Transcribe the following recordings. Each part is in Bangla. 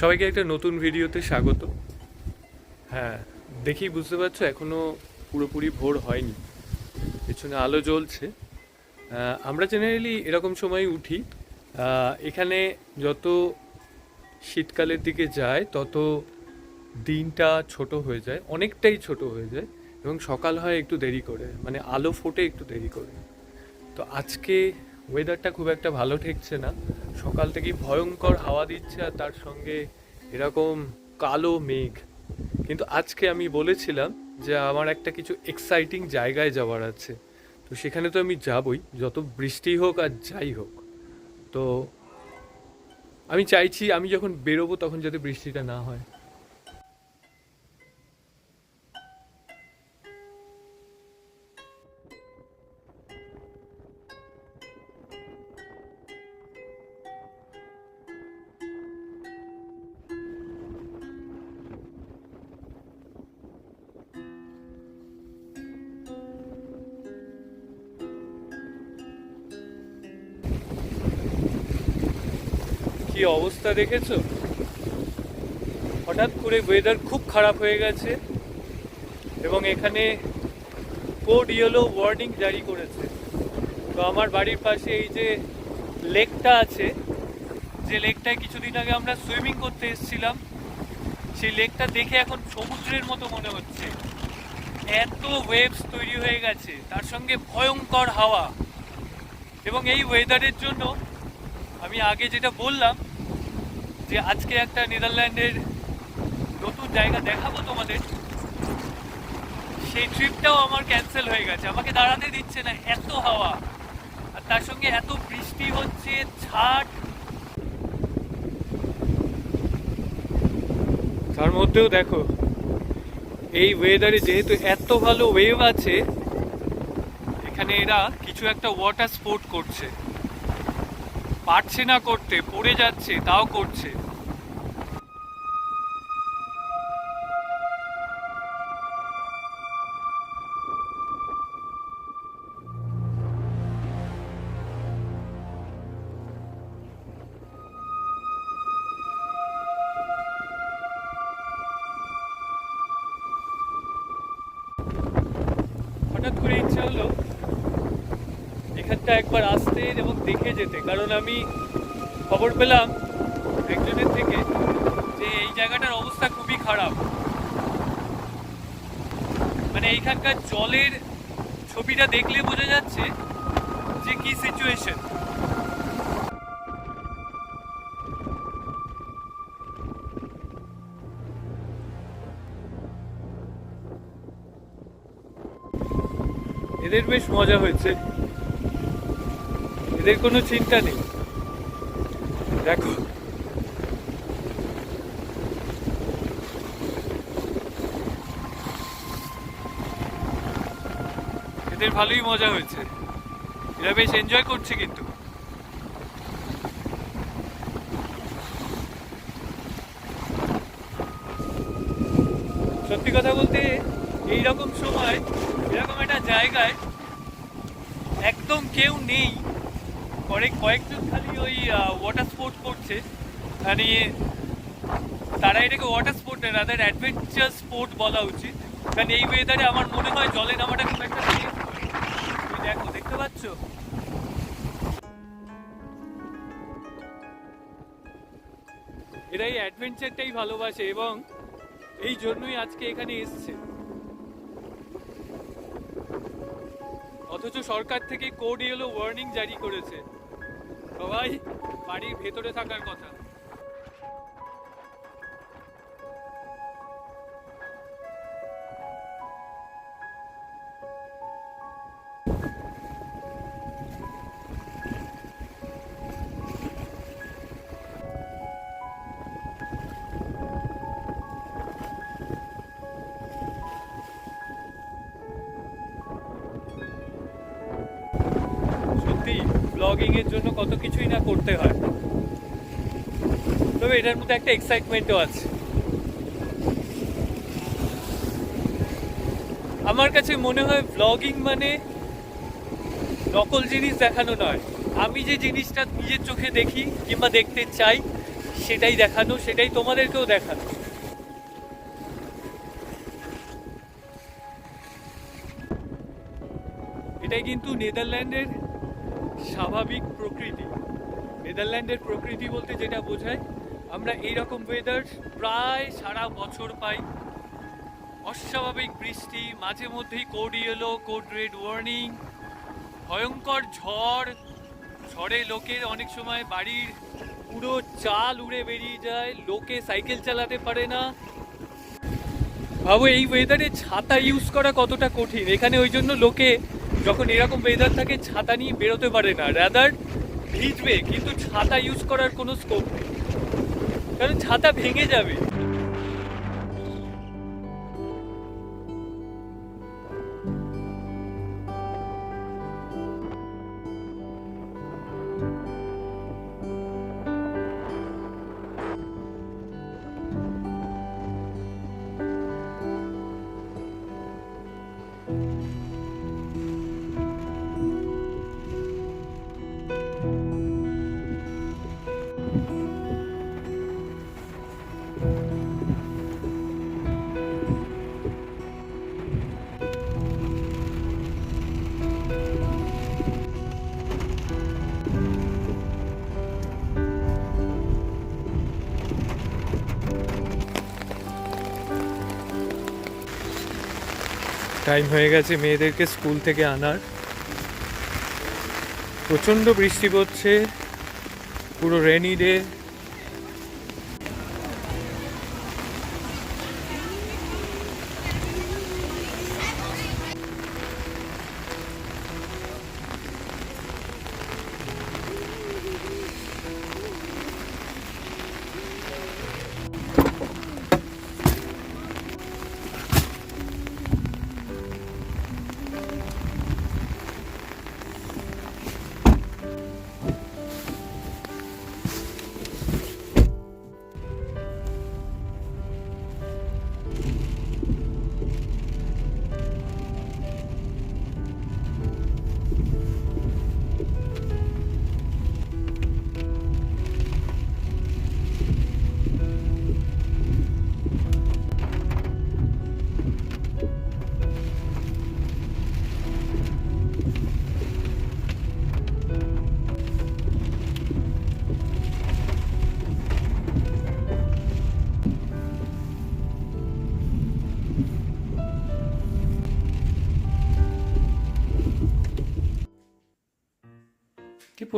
সবাইকে একটা নতুন ভিডিওতে স্বাগত। হ্যাঁ দেখি বুঝতে পারছ এখনও পুরোপুরি ভোর হয়নি। পেছনে আলো জ্বলছে। আমরা জেনারেলি এরকম সময় উঠি। এখানে যত শীতকালের দিকে যায়, তত দিনটা ছোট হয়ে যায়, অনেকটাই ছোট হয়ে যায় এবং সকাল হয় একটু দেরি করে মানে আলো ফোটে একটু দেরি করে। তো আজকে ওয়েদারটা খুব একটা ভালো ঠেকছে না। সকাল থেকেই ভয়ঙ্কর হাওয়া দিচ্ছে আর তার সঙ্গে এরকম কালো মেঘ। কিন্তু আজকে আমি বলেছিলাম যে আমার একটা কিছু এক্সাইটিং জায়গায় যাওয়ার আছে। তো সেখানে তো আমি যাবই, যত বৃষ্টি হোক আর যাই হোক। তো আমি চাইছি আমি যখন বেরোবো তখন যাতে বৃষ্টিটা না হয়। কি অবস্থা দেখেছ? হঠাৎ করে ওয়েদার খুব খারাপ হয়ে গেছে এবং এখানে কোড ইয়েলো ওয়ার্নিং জারি করেছে। তো আমার বাড়ির পাশে এই যে লেকটা আছে, যে লেকটায় কিছুদিন আগে আমরা সুইমিং করতে এসেছিলাম, সেই লেকটা দেখে এখন সমুদ্রের মতো মনে হচ্ছে। এত ওয়েভস তৈরি হয়ে গেছে, তার সঙ্গে ভয়ঙ্কর হাওয়া। এবং এই ওয়েদারের জন্য আমি আগে যেটা বললাম যে আজকে একটা নেদারল্যান্ডের নতুন জায়গা দেখাবো তোমাদের। সেই ট্রিপটাও আমার ক্যান্সেল হয়ে গেছে। আমাকে দাঁড়াতে দিচ্ছে না, এত হাওয়া। আর তার সঙ্গে এত বৃষ্টি হচ্ছে, ছাট। তার মধ্যেও দেখো, এই ওয়েদারে যেহেতু এত ভালো ওয়েভ আছে, এখানে এরা কিছু একটা ওয়াটার স্পোর্ট করছে। পারছে না করতে পড়ে যাচ্ছে তাও করছে। হঠাৎ করে ইচ্ছা হলো এখানটা একবার আসতে এবং দেখে যেতে। কারণ আমি খবর পেলাম একজনের থেকে যে এই জায়গাটার অবস্থা খুবই খারাপ। মানে এইখানকার জলের ছবিটা দেখলে বোঝা যাচ্ছে যে কি সিচুয়েশন এদের বেশ মজা হয়েছে। এদের কোনো চিন্তা নেই। দেখো। এদের ভালোই মজা হয়েছে। এরা বেশ এনজয় করছে কিন্তু। সত্যি কথা বলতে এই রকম সময়, এরকম একটা জায়গায় একদম কেউ নেই। কয়েক কয়েকজন খালি ওই ওয়াটার স্পোর্ট করছে। মানে তারা এটাকে ওয়াটার স্পোর্ট না তাদের অ্যাডভেঞ্চার স্পোর্ট বলা উচিত। কারণ এই ওয়েদারে আমার মনে হয় জলে নামাটা খুব একটা তুমি দেখো, দেখতে পাচ্ছ? এরা এই অ্যাডভেঞ্চারটাই ভালোবাসে এবং এই জন্যই আজকে এখানে এসছে। অথচ সরকার থেকে কোড ইয়েলো ওয়ার্নিং জারি করেছে। সবাই বাড়ির ভেতরে থাকার কথা। ব্লগিং এর জন্য কত কিছুই না করতে হয়। তবে এটার মধ্যে একটা এক্সাইটমেন্টও আছে। আমার কাছে মনে হয় ব্লগিং মানে নকল জিনিস দেখানো নয়। আমি যে জিনিসটা নিজের চোখে দেখি কিংবা দেখতে চাই, সেটাই দেখানো, সেটাই তোমাদেরকেও দেখানো। এটাই কিন্তু নেদারল্যান্ডের স্বাভাবিক প্রকৃতি। নেদারল্যান্ডের প্রকৃতি বলতে যেটা বোঝায়, আমরা এইরকম ওয়েদার প্রায় সারা বছর পাই। অস্বাভাবিক বৃষ্টি, মাঝে মধ্যেই code yellow code red warning ভয়ঙ্কর ঝড়, ঝড়ে লোকের অনেক সময় বাড়ির পুরো চাল উড়ে বেরিয়ে যায়, লোকে সাইকেল চালাতে পারে না। ভাবো এই ওয়েদারে ছাতা ইউজ করা কতটা কঠিন? এখানে ওই জন্য লোকে যখন এরকম ওয়েদার থাকে, ছাতা নিয়ে বেরোতে পারে না। রাদার ভিজবে, কিন্তু ছাতা ইউজ করার কোনো স্কোপ নেই। কারণ ছাতা ভেঙে যাবে। টাইম হয়ে গেছে মেয়েদেরকে স্কুল থেকে আনার। প্রচণ্ড বৃষ্টি পড়ছে পুরো রেনি ডে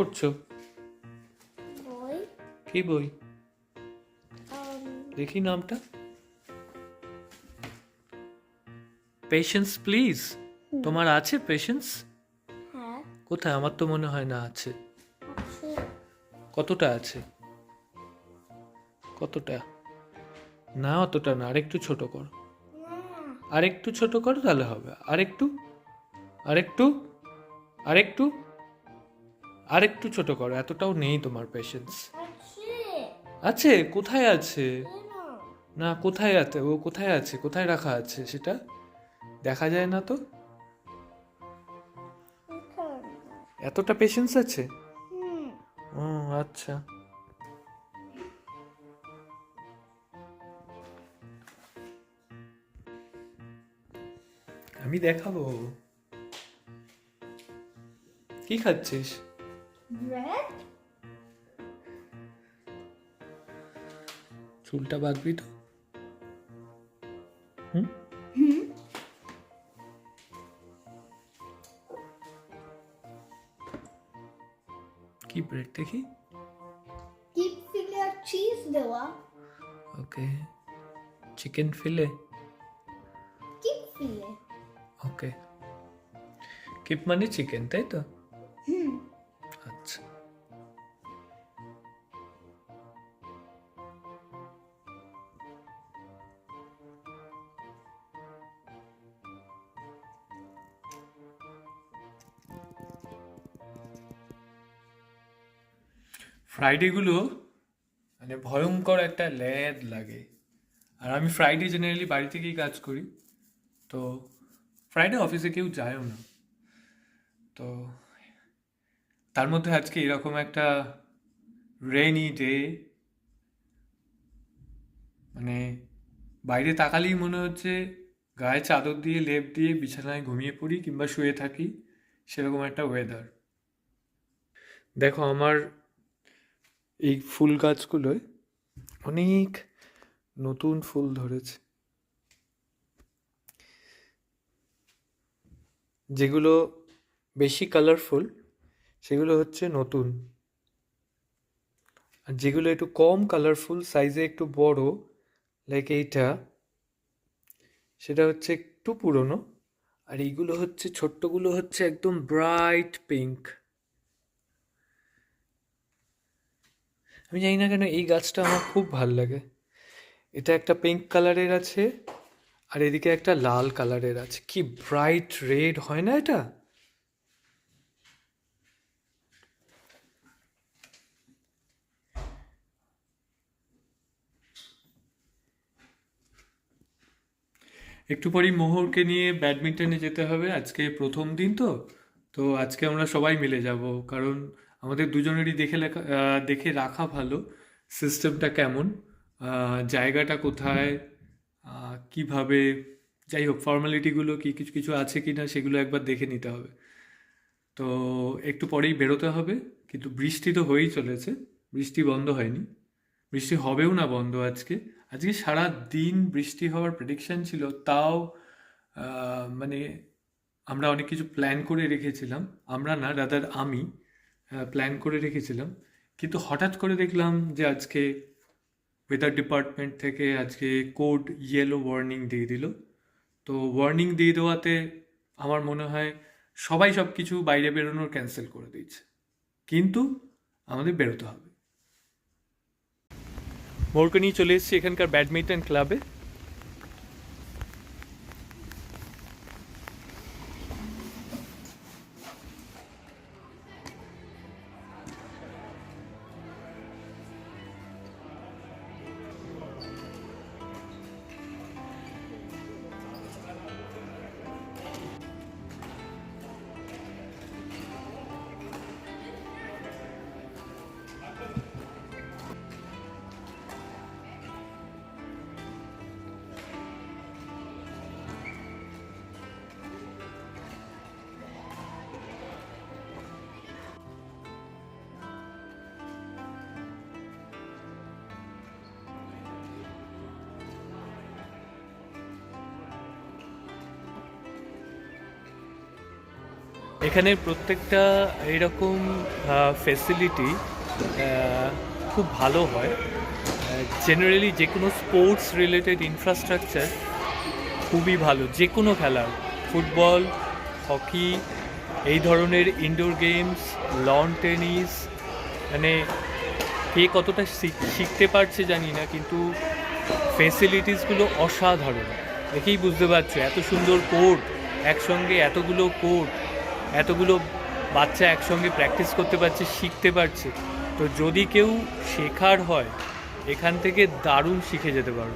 পড়ছো বই? কি বই? দেখি নামটা। পেশেন্স প্লিজ তোমার আছে পেশেন্স হ্যাঁ। কোথায়? আমার তো মনে হয় না আছে। কতটা আছে? কতটা? না অতটা না। আরেকটু ছোট কর। আরেকটু ছোট করো তাহলে হবে। আরেকটু? আরেকটু? আরেকটু? আরেকটু ছোট করো এতটাও নেই তোমার পেশেন্স আছে। আছে? কোথায় আছে? না কোথায় আছে? ও কোথায় আছে? কোথায় রাখা আছে সেটা? দেখা যায় না তো? এতটা পেশেন্স আছে? ও আচ্ছা। আমি দেখাবো। কি খাচ্ছিস? ব্রেড চুলটা বাঁধবি তো? হুম? কি ব্রেড দেখি? ডিপ ফিলে আর চিজ দেওয়া। Okay chicken fillet dip fillet okay keep মানে চিকেন তাই তো? ফ্রাইডেগুলো মানে ভয়ঙ্কর একটা ল্যাদ লাগে। আর আমি ফ্রাইডে জেনারেলি বাড়ি থেকেই কাজ করি। তো ফ্রাইডে অফিসে কেউ যায়ও না। তো তার মধ্যে আজকে এরকম একটা রেনি ডে মানে বাইরে তাকালেই মনে হচ্ছে গায়ে চাদর দিয়ে, লেপ দিয়ে, বিছানায় ঘুমিয়ে পড়ি কিংবা শুয়ে থাকি, সেরকম একটা ওয়েদার দেখো, আমার এই ফুল গাছগুলোয় অনেক নতুন ফুল ধরেছে। যেগুলো বেশি কালারফুল সেগুলো হচ্ছে নতুন। আর যেগুলো একটু কম কালারফুল সাইজে একটু বড় লাইক এইটা, সেটা হচ্ছে একটু পুরনো। আর এইগুলো হচ্ছে, ছোট্টগুলো হচ্ছে একদম ব্রাইট পিঙ্ক আমি জানি না কেন এই গাছটা আমার খুব ভালো লাগে। এটা একটা পিঙ্ক কালারের আছে, আর এদিকে একটা লাল কালারের আছে। কি ব্রাইট রেড হয় না এটা? একটু পরেই মোহরকে নিয়ে ব্যাডমিন্টনে যেতে হবে, আজকে প্রথম দিন তো তো আজকে আমরা সবাই মিলে যাব, কারণ আমাদের দুজনেরই দেখে লেখা দেখে রাখা ভালো সিস্টেমটা কেমন জায়গাটা কোথায় কীভাবে, যাই হোক ফর্মালিটিগুলো কি কিছু কিছু আছে কি না সেগুলো একবার দেখে নিতে হবে। তো একটু পরেই বেরোতে হবে, কিন্তু বৃষ্টি তো হয়েই চলেছে, বৃষ্টি বন্ধ হয়নি। বৃষ্টি হবেও না বন্ধ আজকে। আজকে সারা দিন বৃষ্টি হওয়ার প্রেডিকশন ছিল, তাও মানে আমরা অনেক কিছু প্ল্যান করে রেখেছিলাম। আমরা না রাদার আমি প্ল্যান করে রেখেছিলাম। কিন্তু হঠাৎ করে দেখলাম যে আজকে ওয়েদার ডিপার্টমেন্ট থেকে আজকে কোড ইয়েলো ওয়ার্নিং দিয়ে দিল। তো ওয়ার্নিং দিয়ে দেওয়াতে আমার মনে হয় সবাই সব কিছু বাইরে বেরোনোর ক্যান্সেল করে দিয়েছে। কিন্তু আমাদের বেরোতে হবে। মোরকে নিয়ে চলে এসেছি এখানকার ব্যাডমিন্টন ক্লাবে এখানে প্রত্যেকটা এরকম ফেসিলিটি খুব ভালো হয়। জেনারেলি যে কোনো স্পোর্টস রিলেটেড ইনফ্রাস্ট্রাকচার খুবই ভালো। যে কোনো খেলার ফুটবল হকি এই ধরনের ইনডোর গেমস লন টেনিস মানে কে কতটা শিখ- শিখতে পারছে জানি না, কিন্তু ফেসিলিটিসগুলো অসাধারণ। দেখেই বুঝতে পারছ, এত সুন্দর কোর্ট একসঙ্গে এতগুলো কোর্ট এতগুলো বাচ্চা একসঙ্গে প্র্যাকটিস করতে পারছে, শিখতে পারছে। তো যদি কেউ শেখার হয়, এখান থেকে দারুণ শিখে যেতে পারো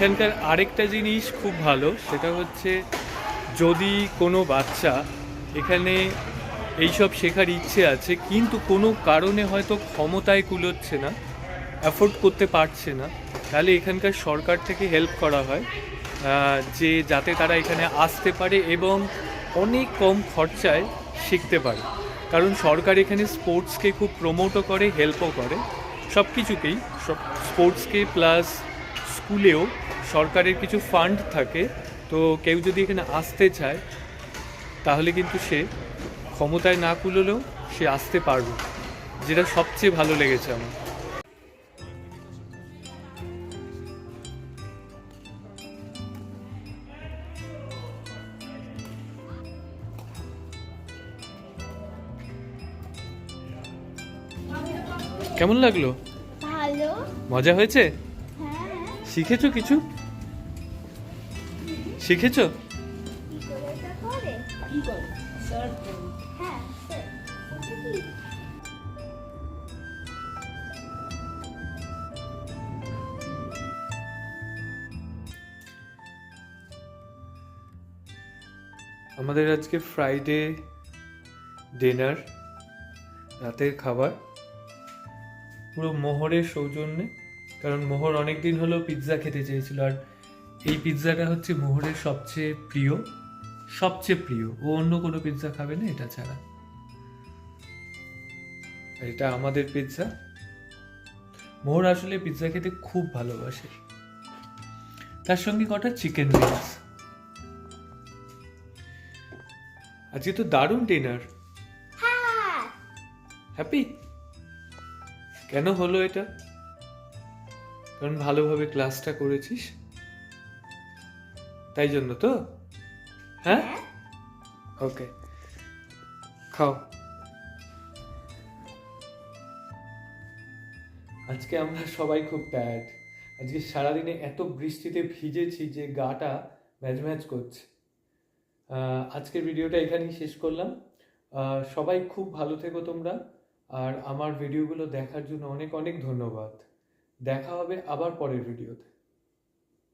এখানকার আরেকটা জিনিস খুব ভালো, সেটা হচ্ছে যদি কোনো বাচ্চা এখানে এইসব শেখার ইচ্ছে আছে, কিন্তু কোনো কারণে হয়তো ক্ষমতায় কুলোচ্ছে না, অ্যাফোর্ড করতে পারছে না, তাহলে এখানকার সরকার থেকে হেল্প করা হয় যে যাতে তারা এখানে আসতে পারে এবং অনেক কম খরচায় শিখতে পারে। কারণ সরকার এখানে স্পোর্টসকে খুব প্রমোটও করে, হেল্পও করে সব কিছুকেই সব স্পোর্টসকে প্লাস স্কুলেও সরকারের কিছু ফান্ড থাকে তো কেউ যদি এখানে আসতে চায় তাহলে কিন্তু সে ক্ষমতায় না কুলোলেও সে আসতে পারবে যেটা সবচেয়ে ভালো লেগেছে আমার। কেমন লাগল? ভালো। মজা হয়েছে? হ্যাঁ। শিখেছো কিছু? শিখেছো? আমাদের আজকে ফ্রাইডে ডিনার রাতের খাবার পুরো মোহরের সৌজন্যে, কারণ মোহর অনেক দিন হলো পিৎজা খেতে চেয়েছিল, আর এই পিৎজাটা হচ্ছে মোহরের সবচেয়ে প্রিয় সবচেয়ে প্রিয়। ও অন্য কোনো পিৎজা খাবে না এটা ছাড়া। এটা আমাদের পিৎজা। মোহর আসলে পিৎজা খেতে খুব ভালোবাসে। তার সঙ্গে কটা চিকেন উইংস আজকে তো দারুণ ডিনার হ্যাঁ। হ্যাপি কেন হলো এটা? কারণ ভালোভাবে ক্লাসটা করেছিস। তাই জন্য তো? হ্যাঁ? হ্যাঁ। ওকে। খাও। আজকে আমরা সবাই খুব টায়ার্ড আজকে সারাদিনে এত বৃষ্টিতে ভিজেছি যে গাটা ম্যাচ ম্যাচ করছে। আজকের ভিডিওটা এখানেই শেষ করলাম। সবাই খুব ভালো থেকো তোমরা। আর আমার ভিডিওগুলো দেখার জন্য অনেক অনেক ধন্যবাদ। দেখা হবে আবার পরের ভিডিওতে